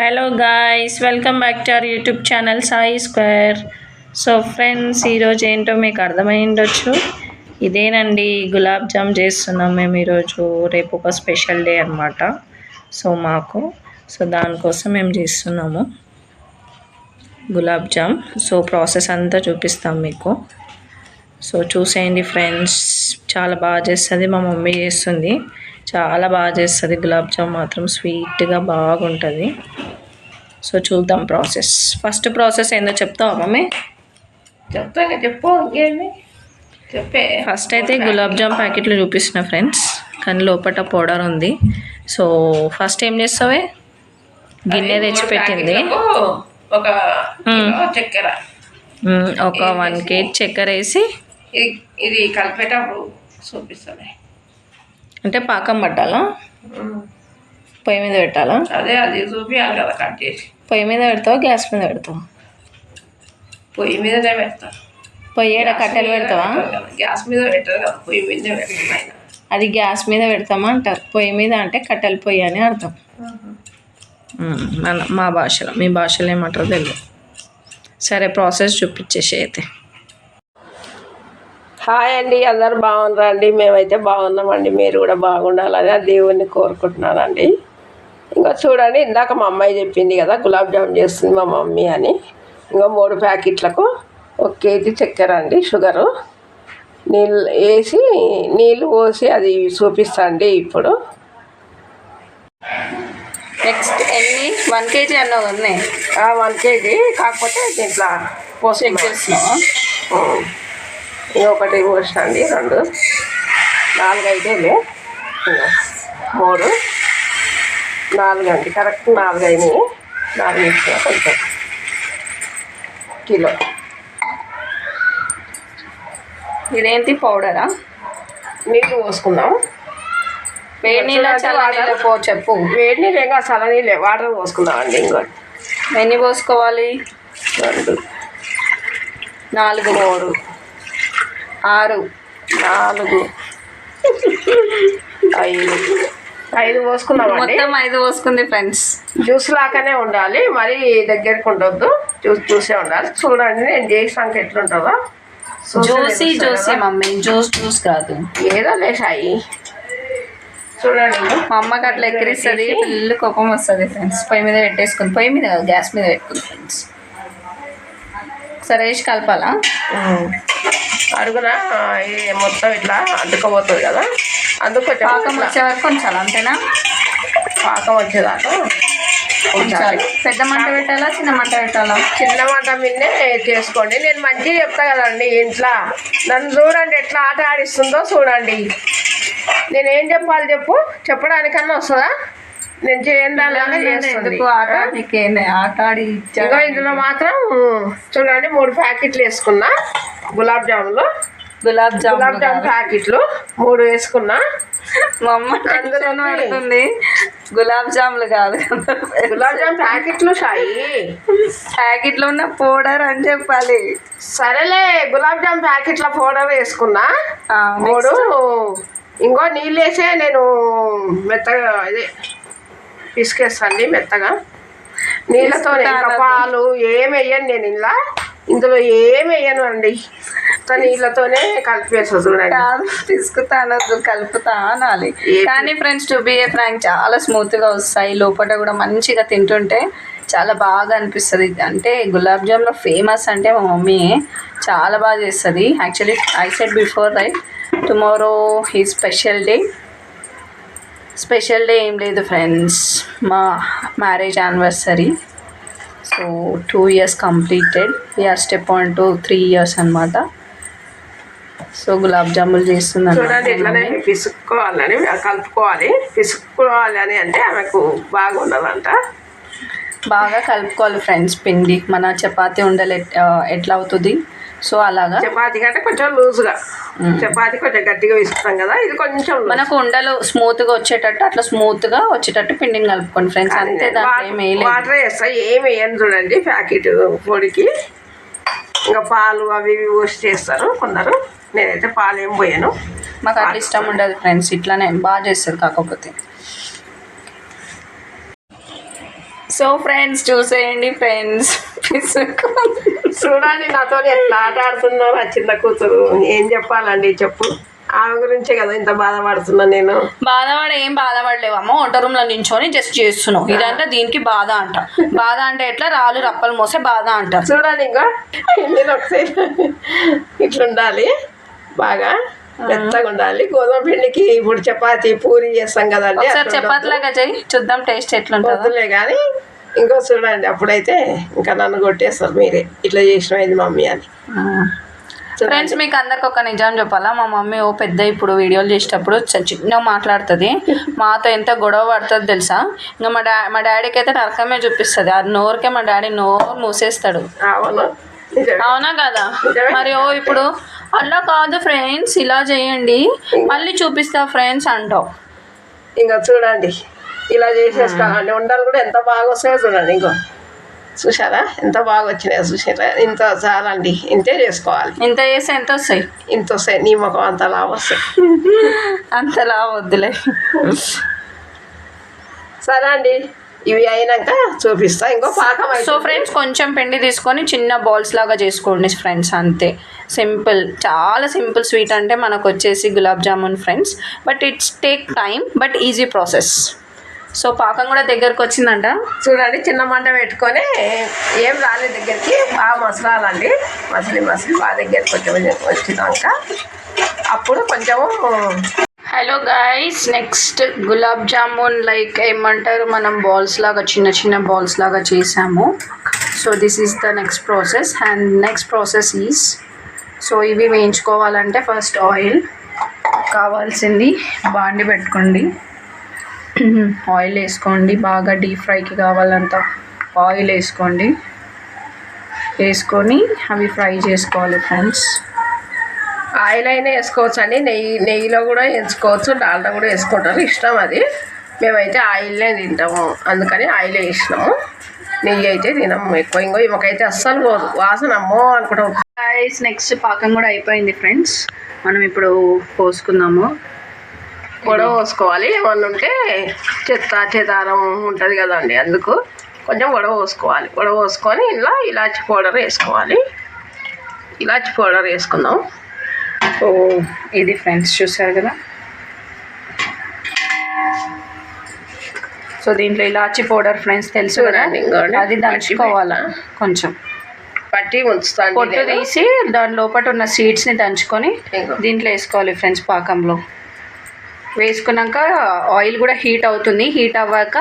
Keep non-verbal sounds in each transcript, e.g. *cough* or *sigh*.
Hello guys welcome back to our YouTube channel Sai square so friends ఈరోజు ఏంటో మీకు అర్థమై ఉండొచ్చు. ఇదేనండి గులాబ్ జామ్ చేస్తున్నాం మేము ఈరోజు రేపు ఒక స్పెషల్ డే అనమాట సో మాకు. సో దానికోసం మేము చేస్తున్నాము గులాబ్ జామ్. సో ప్రాసెస్ అంతా చూపిస్తాం మీకు. సో చూసేయండి ఫ్రెండ్స్. చాలా బాగా చేస్తుంది మా మమ్మీ చేస్తుంది. చాలా బాగా చేస్తుంది. గులాబ్ జామ్ మాత్రం స్వీట్గా బాగుంటుంది. సో చూద్దాం ప్రాసెస్. ఫస్ట్ ప్రాసెస్ ఏందో చెప్తావా మమ్మీ? చెప్తా ఇంకా చెప్పు ఇంకేంది? చెప్పే. ఫస్ట్ అయితే గులాబ్ జామ్ ప్యాకెట్లు చూపిస్తున్నా ఫ్రెండ్స్. కానీ లోపల పౌడర్ ఉంది. సో ఫస్ట్ ఏం చేస్తావే? గిన్నె అది తెచ్చి మూడు పెట్టింది. ప్యాకెట్లకు ఒక చక్కెర. ఒక వన్ కేజీ చక్కెర వేసి ఇది కలిపేటప్పుడు చూపిస్తాను అంటే పాకం పట్టాలా? పొయ్యి మీద పెట్టాలా? అదే అది చూపించాలి కదా కట్ చేసి. పొయ్యి మీద పెడతావా? గ్యాస్ మీద పెడతావా? పొయ్యి మీదనే పెడతా. పొయ్యి ఏడ కట్టెలు పెడతావా? గ్యాస్ మీద పెట్టరు కదా. పొయ్యి మీదనే పెడతాను ఆయన అది గ్యాస్ మీద పెడతామా అంటారు. పొయ్యి మీద అంటే కట్టెల పొయ్యి అని అర్థం. మన మా భాషలో మీ భాషలో ఏమంటారో తెలియదు. సరే ప్రాసెస్ చూపించేసి అయితే. హాయ్ అండి అందరు బాగున్నారండి మేమైతే బాగున్నామండి. మీరు కూడా బాగుండాలని ఆ దేవుణ్ణి కోరుకుంటున్నానండి. ఇంకా చూడండి ఇందాక మా అమ్మాయి చెప్పింది కదా గులాబ్ జామ్ చేస్తుంది మా మమ్మీ అని. ఇంకా మూడు ప్యాకెట్లకు ఒక కేజీ చక్కెర అండి షుగరు. నీళ్ళు వేసి నీళ్ళు పోసి అది చూపిస్తా అండి ఇప్పుడు. నెక్స్ట్ ఎన్ని? వన్ కేజీ అన్నావు ఉన్నాయి వన్ కేజీ. కాకపోతే దీంట్లో పోసి చెక్ చేస్తున్నావా? ఇంకొకటి పోసండి రెండు. నాలుగు ఇంకా మూడు. నాలుగు అండి కరెక్ట్ నాలుగు అయినాయి నాలుగు ఇచ్చిన కొంచెం. కిలో. ఇదేంటి పౌడరా? నీళ్ళు పోసుకుందాం. వేడి నీళ్ళ పో చెప్పు. వేడి నీళ్ళు ఇంకా చల్ల నీళ్ళే. వాటర్ పోసుకుందాం అండి ఇంకోటి. ఎన్ని పోసుకోవాలి? రెండు. నాలుగు. మూడు. ఆరు. నాలుగు. ఐదు. ఐదు పోసుకుందామండి. మొత్తం ఐదు పోసుకుంది ఫ్రెండ్స్. జ్యూస్ లాగానే ఉండాలి మరి దగ్గరికి ఉండొద్దు. జ్యూస్ జ్యూసే ఉండాలి. చూడండి నేను చేసాక ఎట్లుంటుందో. Juicy juicy. Mummy. Juice juice కాదు. ఏదో లేసాయి చూడండి. మా అమ్మకి అట్లా ఎక్కిరిస్తుంది ఫుల్ కోపం వస్తుంది ఫ్రెండ్స్. పొయ్యి మీద పెట్టేసుకుని పొయ్యి మీద కాదు గ్యాస్ మీద పెట్టుకుంది ఫ్రెండ్స్. సరే వేసి కలపాలా? ఉమ్. అడుగున ఇది మొత్తం ఇట్లా అడ్డుకోబోతుంది కదా. అందుకు కొంచెం పాకం వచ్చే వరకు కొంచాలి అంతేనా? పాకం వచ్చేదాకా ఉంచాలి. పెద్ద మంట పెట్టాలా చిన్న మంట పెట్టాలా? చిన్న మాట మీదే చేసుకోండి. నేను మంచిగా చెప్తా కదండి ఇంట్లో. నన్ను చూడండి ఎట్లా ఆట ఆడిస్తుందో చూడండి. నేను చెప్పాలి చెప్పు? చెప్పడానికన్నా వస్తుందా? నేను ఎందుకు ఆట? ఇందులో మాత్రం చూడండి మూడు ప్యాకెట్లు వేసుకున్నా. గులాబ్ జాములు. గులాబ్ గులాబ్ జామ్ ప్యాకెట్లు. మూడు వేసుకున్నా. మా అమ్మ టెన్షన్ పడుతుంది. గులాబ్ జాములు కాదు గులాబ్ జామ్ ప్యాకెట్లు సాయి ప్యాకెట్లో ఉన్న పౌడర్ అని చెప్పాలి. సరేలే గులాబ్ జామ్ ప్యాకెట్ల పౌడర్ వేసుకున్నా. మూడు. ఇంకో నీళ్ళు వేసే నేను మెత్తగా అదే పిసికేస్తాను మెత్తగా. నీళ్ళతో. పాలు ఏం వేయను నేను ఇలా ఇందులో ఏం వేయను అండి. నీళ్ళతోనే చూడండి. కాదు తీసుకుతాను కలుపుతా అనాలి. కానీ friends to be a frank చాలా స్మూత్గా వస్తాయి. లోపల కూడా మంచిగా తింటుంటే చాలా బాగా అనిపిస్తుంది. అంటే గులాబ్ జామ్లో ఫేమస్ అంటే మా మమ్మీ చాలా బాగా చేస్తుంది. Actually I set before right tomorrow he special day special day ఏం లేదు ఫ్రెండ్స్. మా marriage anniversary. So two years completed we're step on to three years అనమాట సో గులాబ్ జాములు చేస్తున్నాను చూడండి ఇట్లానే పిసుక్కోవాలని కలుపుకోవాలి. పిసుక్కోవాలి అని అంటే ఆమెకు బాగుండదంట. బాగా కలుపుకోవాలి ఫ్రెండ్స్ పిండి. మన చపాతీ ఉండలు ఎట్లా అవుతుంది సో అలాగా? చపాతీ కంటే కొంచెం లూజ్గా. చపాతీ కొంచెం గట్టిగా విసుకుతాం కదా ఇది కొంచెం. మనకు ఉండలు స్మూత్గా వచ్చేటట్టు అట్లా స్మూత్గా వచ్చేటట్టు పిండిని కలుపుకోండి ఫ్రెండ్స్ అంతే దాంట్లో వాటర్ వేస్తా ఏమి వేయను చూడండి ప్యాకెట్ పొడికి. ఇంకా పాలు అవి ఇవి పోసి చేస్తారు కొందరు. నేనైతే పాలు ఏం పోయాను. మాకు అట్లా ఇష్టం ఉండదు ఫ్రెండ్స్ ఇట్లానే బాగా చేస్తారు కాకపోతే. సో ఫ్రెండ్స్ చూసేయండి ఫ్రెండ్స్. చూడండి నాతో ఎట్లా ఆట ఆడుతుందో నా చిన్న కూతురు. ఏం చెప్పాలండి చెప్పు. ఆమె గురించే కదా ఇంత బాధపడుతున్నా నేను. బాధపడ ఏం బాధపడలేవు అమ్మ. వంట రూమ్లో నించొని జస్ట్ చేస్తున్నావు. ఇదంతా దీనికి బాధ అంట. బాధ అంటే ఎట్లా? రాళ్ళు రప్పలు మోసే బాధ అంటారు చూడండి ఇంకా. నేను ఒకసారి ఇట్లా ఉండాలి బాగా మెత్తగా ఉండాలి. గోధుమ పిండికి ఇప్పుడు చపాతి పూరి చేస్తాం కదండి. చపాతీలాగా చెయ్యి చూద్దాం టేస్ట్ ఎట్లుంటుందో. వద్దులే కానీ ఇంకో చూడండి అప్పుడైతే ఇంకా నన్ను కొట్టేస్తారు మీరే. ఇట్లా చేసినది మమ్మీ అని. ఫ్రెండ్స్ మీకు అందరికి ఒక నిజం చెప్పాలా? మా మమ్మీ ఓ పెద్ద ఇప్పుడు వీడియోలు చేసేటప్పుడు చ- చిన్నగా మాట్లాడుతుంది. మాతో ఎంత గొడవ పడుతుంది తెలుసా? ఇంకా మా డా మా డాడీకి అయితే నరకమే చూపిస్తుంది. ఆ నోరుకే మా డాడీ నోరు మూసేస్తాడు. అవును. కదా. మరి ఓ ఇప్పుడు అలా కాదు ఫ్రెండ్స్ ఇలా చేయండి. మళ్ళీ చూపిస్తా ఫ్రెండ్స్ అంటావు. ఇంకా చూడండి. ఇలా చేసేసుకోండి ఉండాలి కూడా ఎంత బాగా వస్తాయో చూడండి ఇంకో. చూసారా ఎంత బాగా వచ్చినాయో చూసారా ఇంత చాలండి. ఇంతే చేసుకోవాలి. ఇంత చేస్తే ఎంత వస్తాయి? ఇంత వస్తాయి. నీ ముఖం అంత లాభ వస్తాయి. *laughs* అంతలా వద్దులే. సరే అండి. ఇవి అయినాక చూపిస్తా. ఇంకో పాకం సో ఫ్రెండ్స్ కొంచెం పిండి తీసుకొని చిన్న బాల్స్ లాగా చేసుకోండి ఫ్రెండ్స్ అంతే. సింపుల్ చాలా సింపుల్ స్వీట్ అంటే మనకు వచ్చేసి gulab jamun friends. But it's take time but easy process. So పాకం కూడా దగ్గరకు వచ్చిందంట. చూడండి చిన్న మంట పెట్టుకొని ఏం రాలేదు దగ్గరికి. బాగా మసలాలండి. మసిలి మసిలి బాగా దగ్గరికి కొంచెం వచ్చినాక అప్పుడు కొంచెము hello guys next gulab jamun like ఏమంటారు మనం బాల్స్ లాగా చిన్న చిన్న బాల్స్ లాగా చేసాము. So this is the next process and next process is so ఇవి వేయించుకోవాలంటే ఫస్ట్ ఆయిల్ కావాల్సింది బాండి పెట్టుకోండి. *clears throat* ఆయిల్ వేసుకోండి. బాగా డీప్ ఫ్రైకి కావాలంత ఆయిల్ వేసుకోండి. వేసుకొని అవి ఫ్రై చేసుకోవాలి ఫ్రెండ్స్. ఆయిల్ అయినా వేసుకోవచ్చు అండి నెయ్యి నెయ్యిలో కూడా వేసుకోవచ్చు డాల్డా కూడా వేసుకుంటారు. ఇష్టం అది. మేమైతే ఆయిల్నే తింటాము. అందుకని ఆయిల్ వేసినాము. నెయ్యి అయితే తినము ఎక్కువ. ఇంకో ఈమెకైతే అస్సలు పోదు వాసన అమ్మో అనుకుంటాం. నెక్స్ట్ పాకం కూడా అయిపోయింది ఫ్రెండ్స్. మనం ఇప్పుడు పోసుకుందాము. గొడవ పోసుకోవాలి. ఏమన్నా ఉంటే చెత్త చెదారం ఉంటుంది కదండి అందుకు కొంచెం గొడవ పోసుకోవాలి. గొడవ పోసుకొని ఇలా ఇలాచి పౌడర్ వేసుకోవాలి. ఇలాచి పౌడర్ వేసుకుందాం. సో ఇది ఫ్రెండ్స్ చూసారు కదా? సో దీంట్లో ఇలాచి పౌడర్ ఫ్రెండ్స్ తెలుసు కదా. అది దంచుకోవాలా? కొంచెం. పట్టి ఉంచుతాను పొట్టు తీసి దాని లోపల ఉన్న సీడ్స్ని దంచుకొని. దీంట్లో వేసుకోవాలి ఫ్రెండ్స్ పాకంలో. వేసుకున్నాక ఆయిల్ కూడా హీట్ అవుతుంది. హీట్ అవ్వాక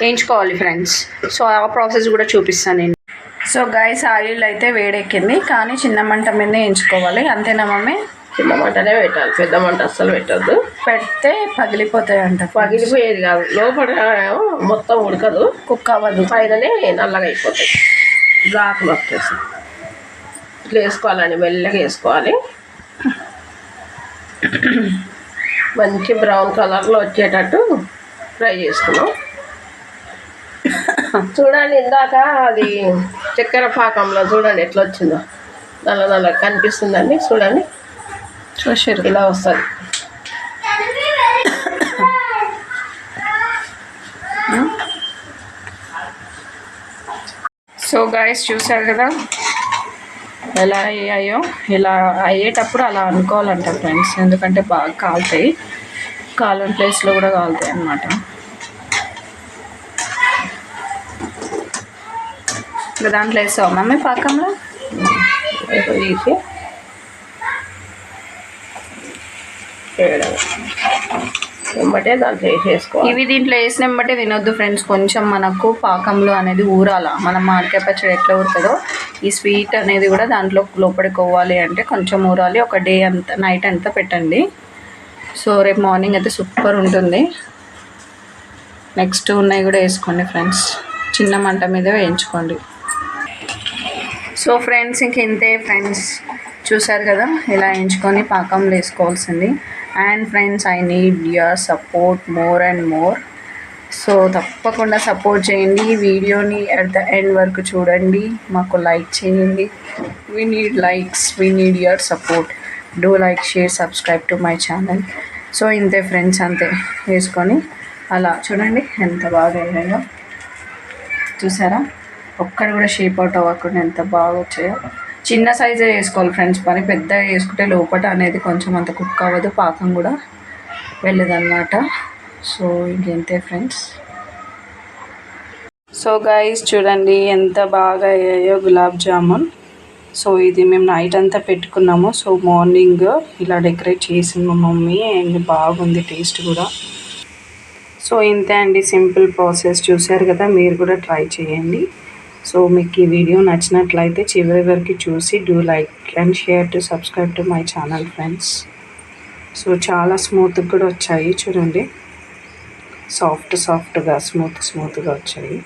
వేయించుకోవాలి ఫ్రెండ్స్. సో ఆ ప్రాసెస్ కూడా చూపిస్తాను నేను. సో గైస్ ఆయిల్ అయితే వేడెక్కింది. కానీ చిన్న మంట మీద వేయించుకోవాలి. అంతేనా మమ్మీ? చిన్న మంటనే పెట్టాలి. పెద్ద మంట అస్సలు పెట్టద్దు. పెడితే పగిలిపోతాయి అంట పగిలిపోయేది కాదు. లోపల మొత్తం ఉడకదు. కుక్ అవ్వదు. పైననే నల్లగా అయిపోతాయి. జాకులు వచ్చేస్తాయి ఇట్లా వేసుకోవాలండి. మెల్లగా వేసుకోవాలి. *clears throat* మంచి బ్రౌన్ కలర్లో వచ్చేటట్టు ఫ్రై చేసుకున్నాం. చూడండి ఇందాక అది చక్కెర పాకంలో చూడండి ఎట్లా వచ్చిందో. నల్ల నల్ల కనిపిస్తుందండి చూడండి. చూసారు ఇలా వస్తుంది. సో గాయస్ చూసారు కదా? ఎలా అయ్యాయో ఇలా అయ్యేటప్పుడు అలా అనుకోవాలంట ఫ్రెండ్స్ ఎందుకంటే బాగా కాలుతాయి. కాలని ప్లేస్లో కూడా కాలుతాయి అన్నమాట. ఇంకా దాంట్లో వేసావు మమ్మీ పాకంలో? తీసి వేసినమ్మటే దాంట్లో వేసేసుకోవాలి ఇవి దీంట్లో వేసినమ్మటే తినొద్దు ఫ్రెండ్స్. కొంచెం మనకు పాకంలో అనేది ఊరాల. మనం మామిడికాయ పచ్చడి ఎట్లా ఊరుతుందో ఈ స్వీట్ అనేది కూడా దాంట్లో లోపడికోవాలి అంటే కొంచెం ఊరాలి. ఒక డే అంతా నైట్ అంతా పెట్టండి. సో రేపు మార్నింగ్ అయితే సూపర్ ఉంటుంది. నెక్స్ట్ ఉన్నాయి కూడా వేసుకోండి ఫ్రెండ్స్. చిన్న మంట మీద వేయించుకోండి. సో ఫ్రెండ్స్ ఇంక ఇంతే ఫ్రెండ్స్. చూసారు కదా ఇలా ఎంచుకొని పాకంలో వేసుకోవాల్సింది. And friends I need your support more and more so తప్పకుండా సపోర్ట్ చేయండి. ఈ వీడియోని అట్ ద ఎండ్ వరకు చూడండి. మాకు లైక్ చేయండి. We need likes we need your support do like share subscribe to my channel so ఇంతే ఫ్రెండ్స్ అంతే. వేసుకొని అలా చూడండి. ఎంత బాగా అయ్యాయో. చూసారా? ఒక్కడ కూడా షేప్ అవుట్ అవ్వకుండా ఎంత బాగా వచ్చాయో. చిన్న సైజే వేసుకోవాలి ఫ్రెండ్స్. పని పెద్దగా వేసుకుంటే లోపల అనేది కొంచెం అంత కుక్ అవ్వదు పాకం కూడా వెళ్ళదన్నమాట. సో ఇంకెంతే ఫ్రెండ్స్. సో గైస్ చూడండి ఎంత బాగా అయ్యాయో గులాబ్ జామున్. సో ఇది మేము నైట్ అంతా పెట్టుకున్నాము. సో మార్నింగ్ ఇలా డెకరేట్ చేసింది మా మమ్మీ అండ్ బాగుంది టేస్ట్ కూడా. సో ఇంతే అండి. Simple process. చూశారు కదా మీరు కూడా ట్రై చేయండి. సో మీకు ఈ వీడియో నచ్చినట్లయితే చివరి వరకు చూసి do like and share to subscribe to my channel friends. So చాలా స్మూత్గా కూడా వచ్చాయి చూడండి. సాఫ్ట్ సాఫ్ట్గా స్మూత్ స్మూత్గా వచ్చాయి.